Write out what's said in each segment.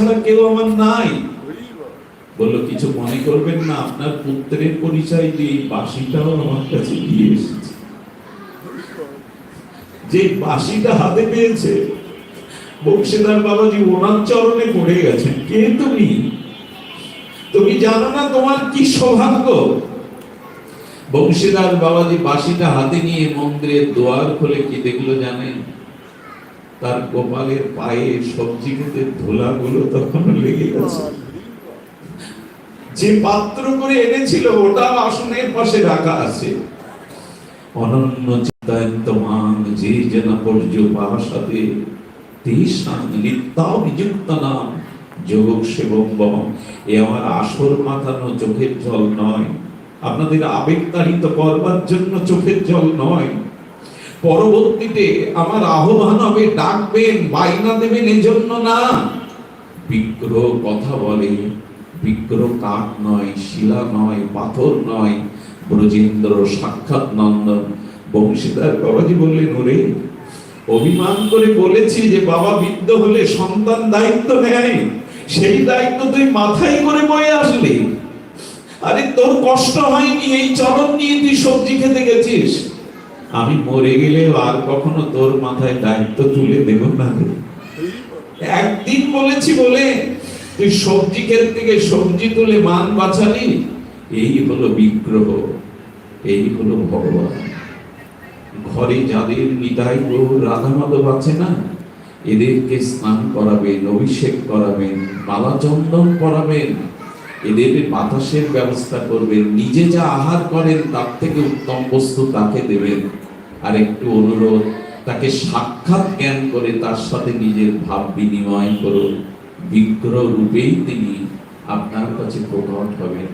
ছাড়া কেউ আমার নাই। বলল কিছু মনে করবেন না আপনার পুত্রের পরিচয় দিয়ে এই বাঁশিটাও আমার কাছে দিয়ে এসেছে। যে বাঁশিটা হাতে পেয়েছে বংশীদার বাবাজি ওনার চরণে পড়ে গেছেন। কে তুমি? তুমি জানো না তোমার কি সৌভাগ্য? বংশীদার বাবাজি বাসিটা হাতে নিয়ে মন্দিরের দোয়ার খুলে কি দেখল জানেন? তার গোপালের পায়ে সবজি খেতে ধুলাগুলো তখন লেগে গেছে। যে পাত্র করে এনেছিল ওটা আসনের পাশে রাখা আছে। অনন্য চিন্তায়ন্ত মান যে যেন পর্য নিত্যাও নিযুক্ত নাম যোগ সেবক বম এ আমার আসর মাথানো চোখের জল নয়। আপনাদের আবেগ তাড়িত করবার জন্য চোখের জল নয়। পরবর্তীতে আমার আহ্বান হবে ডাকবেন বাইনা দেবেন, এজন্য না। বিগ্রহ কথা বলে, বিগ্রহ কাঠ নয়, শিলা নয়, পাথর নয়। ব্রজেন্দ্র সাক্ষাৎ নন্দন। বংশীদার বাবাজি বললেন, ওরে, অভিমান করে বলেছি যে বাবা বৃদ্ধ হলে সন্তান দায়িত্ব নেয়। সেই দায়িত্ব তুই মাথায় করে বয়ে আসলি। আরে, তোর কষ্ট হয়নি, এই চরণ নিয়ে তুই সবজি খেতে গেছিস। আমি মরে গেলে আর কখনো তোর মাথায় দায়িত্ব তুলে দেব না। একদিন বলেছি বলে, তুই সবজি ক্ষেত থেকে সবজি তুলে মান বাঁচালি? এই হলো বিগ্রহ, এই হলো ভগবান। ঘরে যাদের নিতাই গৌর রাধা মাধব আছে না, এদেরকে স্নান করাবেন, অভিষেক করাবেন মালা চন্দন করাবেন এদের বাতাসের ব্যবস্থা করবেন। নিজে যা আহার করেন, তার থেকে উত্তম বস্তু তাকে দেবেন। আর একটু অনুরোধ, তাকে সাক্ষাৎ জ্ঞান করে তার সাথে নিজের ভাব বিনিময় করুন। বিগ্রহ রূপেই তিনি আপনার কাছে প্রকট হবেন।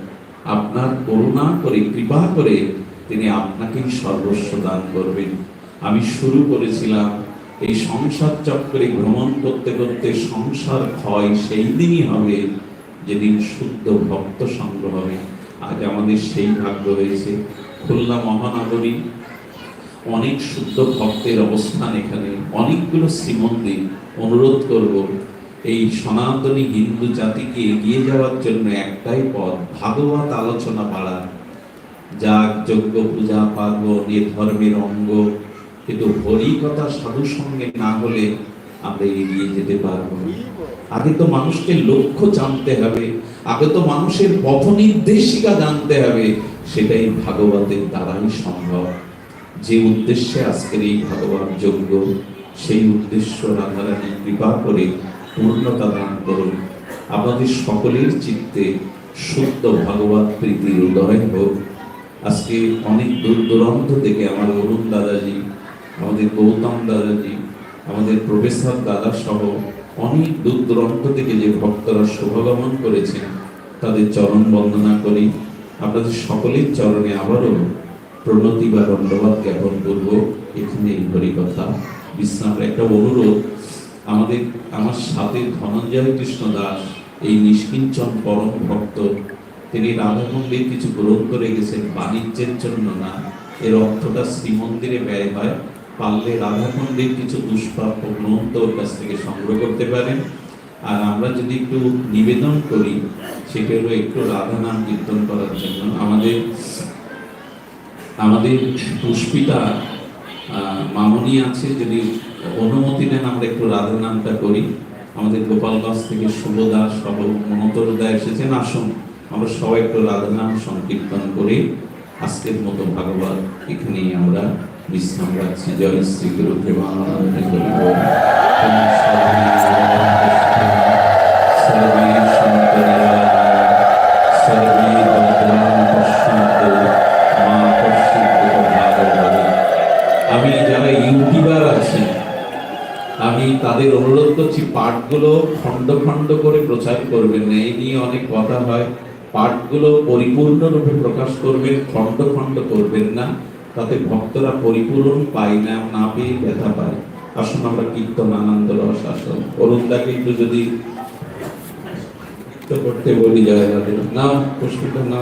আপনার করুণা করে, কৃপা করে তিনি আপনাকেই সর্বস্ব দান করবেন। আমি শুরু করেছিলাম এই সংসার চক্রে ভ্রমণ করতে করতে। সংসার ক্ষয় সেই দিনই হবে। যেদিন শুদ্ধ ভক্ত সংগ্রহ হবে, আজ আমাদের সেই ভাগ্য হয়েছে খুলনা মহানগরী, অনেক শুদ্ধ ভক্তের অবস্থান এখানে, অনেকগুলো শ্রীমন্দির অনুরোধ করব, এই সনাতনী হিন্দু জাতিকে এগিয়ে যাওয়ার জন্য একটাই পথ, ভাগবত আলোচনা বাড়া যাগ, যজ্ঞ, পূজা, পার্বণ, এ ধর্মের অঙ্গ। কিন্তু হরি কথা সাধু সঙ্গে না হলে আমরা এগিয়ে যেতে পারব না। আগে তো মানুষকে লক্ষ্য জানতে হবে, আগে তো মানুষের পথ নির্দেশিকা জানতে হবে, সেটাই ভাগবতের দ্বারাই সম্ভব। যে উদ্দেশ্যে আজকের এই ভাগবত যোগ্য, সেই উদ্দেশ্য রাধারানী কৃপা করে পূর্ণতা দান করুন। আমাদের সকলের চিত্তে শুদ্ধ ভাগবত প্রীতির উদয় হোক। আজকে অনেক দূর দূরান্ত থেকে আমার অরুণ দাদাজি, আমাদের গৌতম দাদাজি, আমাদের প্রফেসর দাদা সহ অনেক দূর দূরান্ত থেকে যে ভক্তরা শুভগমন করেছেন, তাদের চরণ বন্দনা করি, আপনাদের সকলের চরণে আবারও প্রণতি বা দণ্ডবাদ জ্ঞাপন করব। এখানে এই কথা বিশ্রামের একটা অনুরোধ, আমাদের, আমার সাথে ধনঞ্জয় কৃষ্ণ দাস, এই নিষ্কিঞ্চন পরম ভক্ত, তিনি রাধা মন্দির কিছু গ্রন্থ রেখেছেন, বাণিজ্যের জন্য না, এর অর্থটা শ্রীমন্দিরে ব্যয় হয়। পারলে রাধা মন্দির কিছু দুষ্প্রাপ্য গ্রন্থ ওর কাছ থেকে সংগ্রহ করতে পারেন। আর আমরা যদি একটু নিবেদন করি, সেটা হলো একটু রাধা নাম কীর্তন করার জন্য। আমাদের আমাদের পুষ্পিতা মামনি আছে, যদি অনুমতি নেন আমরা একটু রাধা নামটা করি। আমাদের গোপালগঞ্জ থেকে শুভদা সহ মহতরদা এসেছেন, আসুন। আমরা সবাই একটু রাধা নাম সংকীর্তন করি। আজকের মতো ভাগবত এখানেই আমরা বিশ্রাম রাখছি জয় শ্রী গুরু প্রেমানন্দ হরি বল। ওম সর্বে পশ্যন্তু আমি যারা ইউটিউবার আছেন আমি তাদের অনুরোধ করছি, পাঠগুলো খণ্ড খণ্ড করে প্রচার করবেন না এই নিয়ে অনেক কথা হয় পাঠগুলো পরিপূর্ণরূপে প্রকাশ করবেন, খণ্ড খণ্ড করবেন না তাতে ভক্তরা পরিপূরণ পায় না না পেয়ে ব্যথা পায়। আসুন আমরা কীর্তন, আনন্দ, রস, আসন। অরুণদাকে একটু যদি করতে বলি যায় না পুষ্পিত না